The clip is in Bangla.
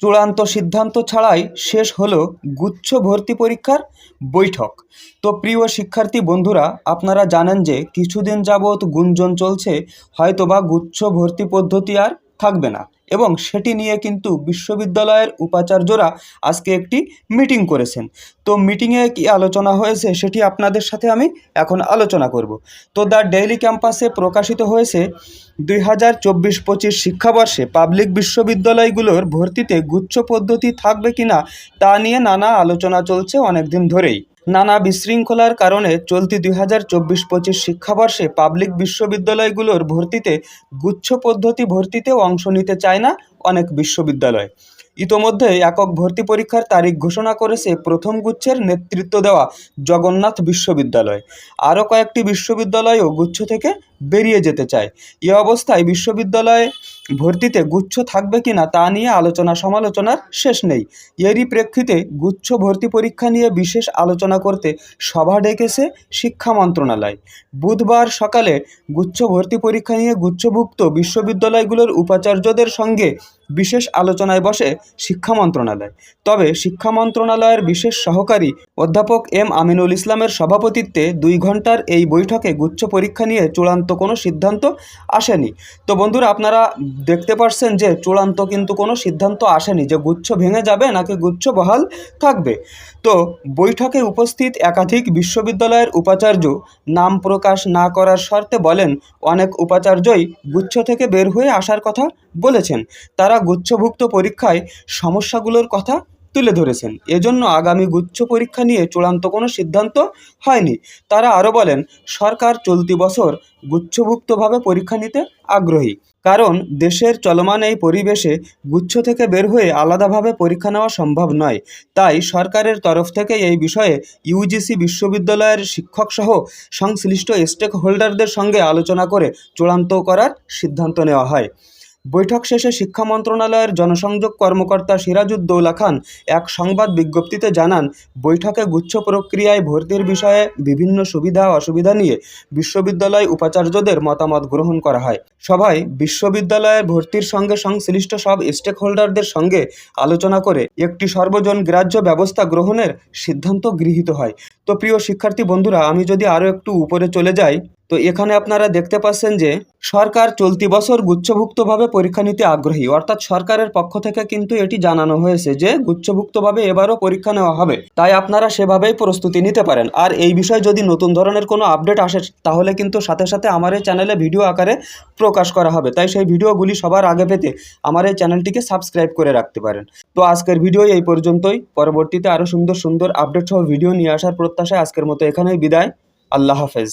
চূড়ান্ত সিদ্ধান্ত ছাড়াই শেষ হলো গুচ্ছ ভর্তি পরীক্ষার বৈঠক। তো প্রিয় শিক্ষার্থী বন্ধুরা, আপনারা জানেন যে কিছুদিন যাবৎ গুঞ্জন চলছে, হয়তোবা গুচ্ছ ভর্তি পদ্ধতি আর থাকবে না। এবং সেটি নিয়ে কিন্তু বিশ্ববিদ্যালয়ের উপাচার্যরা আজকে একটি মিটিং করেছেন। তো মিটিংয়ে কি আলোচনা হয়েছে সেটি আপনাদের সাথে আমি এখন আলোচনা করব। তো দ্য ডেইলি ক্যাম্পাসে প্রকাশিত হয়েছে দুই হাজার চব্বিশ পঁচিশ শিক্ষাবর্ষে পাবলিক বিশ্ববিদ্যালয়গুলোর ভর্তিতে গুচ্ছ পদ্ধতি থাকবে কিনা তা নিয়ে নানা আলোচনা চলছে অনেক দিন ধরেই। নানা বিশৃঙ্খলার কারণে চলতি দুই হাজার চব্বিশ পঁচিশ শিক্ষাবর্ষে পাবলিক বিশ্ববিদ্যালয়গুলোর ভর্তিতে গুচ্ছ পদ্ধতি ভর্তিতেও অংশ নিতে চায় না অনেক বিশ্ববিদ্যালয়। ইতোমধ্যে একক ভর্তি পরীক্ষার তারিখ ঘোষণা করেছে প্রথম গুচ্ছের নেতৃত্ব দেওয়া জগন্নাথ বিশ্ববিদ্যালয়। আরও কয়েকটি বিশ্ববিদ্যালয়ও গুচ্ছ থেকে বেরিয়ে যেতে চায়। এ অবস্থায় বিশ্ববিদ্যালয়ে ভর্তিতে গুচ্ছ থাকবে কিনা তা নিয়ে আলোচনা সমালোচনার শেষ নেই। এরই প্রেক্ষিতে গুচ্ছ ভর্তি পরীক্ষা নিয়ে বিশেষ আলোচনা করতে সভা ডেকেছে শিক্ষা মন্ত্রণালয়। বুধবার সকালে গুচ্ছ ভর্তি পরীক্ষা নিয়ে গুচ্ছভুক্ত বিশ্ববিদ্যালয়গুলোর উপাচার্যদের সঙ্গে বিশেষ আলোচনায় বসে শিক্ষা মন্ত্রণালয়। তবে শিক্ষা মন্ত্রণালয়ের বিশেষ সহকারী অধ্যাপক এম আমিনুল ইসলামের সভাপতিত্বে দুই ঘণ্টার এই বৈঠকে গুচ্ছ পরীক্ষা নিয়ে চূড়ান্ত কোনো সিদ্ধান্ত আসেনি। তো বন্ধুরা, আপনারা দেখতে পারছেন যে চূড়ান্ত কিন্তু কোনো সিদ্ধান্ত আসেনি যে গুচ্ছ ভেঙে যাবে নাকি গুচ্ছ বহাল থাকবে। তো বৈঠকে উপস্থিত একাধিক বিশ্ববিদ্যালয়ের উপাচার্য নাম প্রকাশ না করার শর্তে বলেন, অনেক উপাচার্যই গুচ্ছ থেকে বের হয়ে আসার কথা বলেছেন। তারা গুচ্ছভুক্ত পরীক্ষায় সমস্যাগুলোর কথা তুলে ধরেছেন। এজন্য আগামী গুচ্ছ পরীক্ষা নিয়ে চূড়ান্ত কোনো সিদ্ধান্ত হয়নি। তারা আরও বলেন, সরকার চলতি বছর গুচ্ছভুক্তভাবে পরীক্ষা নিতে আগ্রহী। কারণ দেশের চলমান এই পরিবেশে গুচ্ছ থেকে বের হয়ে আলাদাভাবে পরীক্ষা নেওয়া সম্ভব নয়। তাই সরকারের তরফ থেকে এই বিষয়ে ইউজিসি বিশ্ববিদ্যালয়ের শিক্ষকসহ সংশ্লিষ্ট স্টেক হোল্ডারদের সঙ্গে আলোচনা করে চূড়ান্ত করার সিদ্ধান্ত নেওয়া হয়। বৈঠক শেষে শিক্ষা মন্ত্রণালয়ের জনসংযোগ কর্মকর্তা সিরাজউদ্দৌলা খান এক সংবাদ বিজ্ঞপ্তিতে জানান, বৈঠকে গুচ্ছ প্রক্রিয়ায় ভর্তির বিষয়ে বিভিন্ন সুবিধা অসুবিধা নিয়ে বিশ্ববিদ্যালয় উপাচার্যদের মতামত গ্রহণ করা হয়। সভায় বিশ্ববিদ্যালয়ের ভর্তির সঙ্গে সংশ্লিষ্ট সব স্টেক হোল্ডারদের সঙ্গে আলোচনা করে একটি সর্বজন গ্রাহ্য ব্যবস্থা গ্রহণের সিদ্ধান্ত গৃহীত হয়। তো প্রিয় শিক্ষার্থী বন্ধুরা, আমি যদি আরও একটু উপরে চলে যাই তো এখানে আপনারা দেখতে পাচ্ছেন যে সরকার চলতি বছর গুচ্ছভুক্তভাবে পরীক্ষা নিতে আগ্রহী। অর্থাৎ সরকারের পক্ষ থেকে কিন্তু এটি জানানো হয়েছে যে গুচ্ছভুক্তভাবে এবারও পরীক্ষা নেওয়া হবে। তাই আপনারা সেভাবেই প্রস্তুতি নিতে পারেন। আর এই বিষয়ে যদি নতুন ধরনের কোনো আপডেট আসে, তাহলে কিন্তু সাথে সাথে আমার এই চ্যানেলে ভিডিও আকারে প্রকাশ করা হবে। তাই সেই ভিডিওগুলি সবার আগে পেতে আমার এই চ্যানেলটিকে সাবস্ক্রাইব করে রাখতে পারেন। তো আজকের ভিডিও এই পর্যন্তই। পরবর্তীতে আরও সুন্দর সুন্দর আপডেট সহ ভিডিও নিয়ে আসার প্রত্যাশায় আজকের মতো এখানেই বিদায়। আল্লাহ হাফেজ।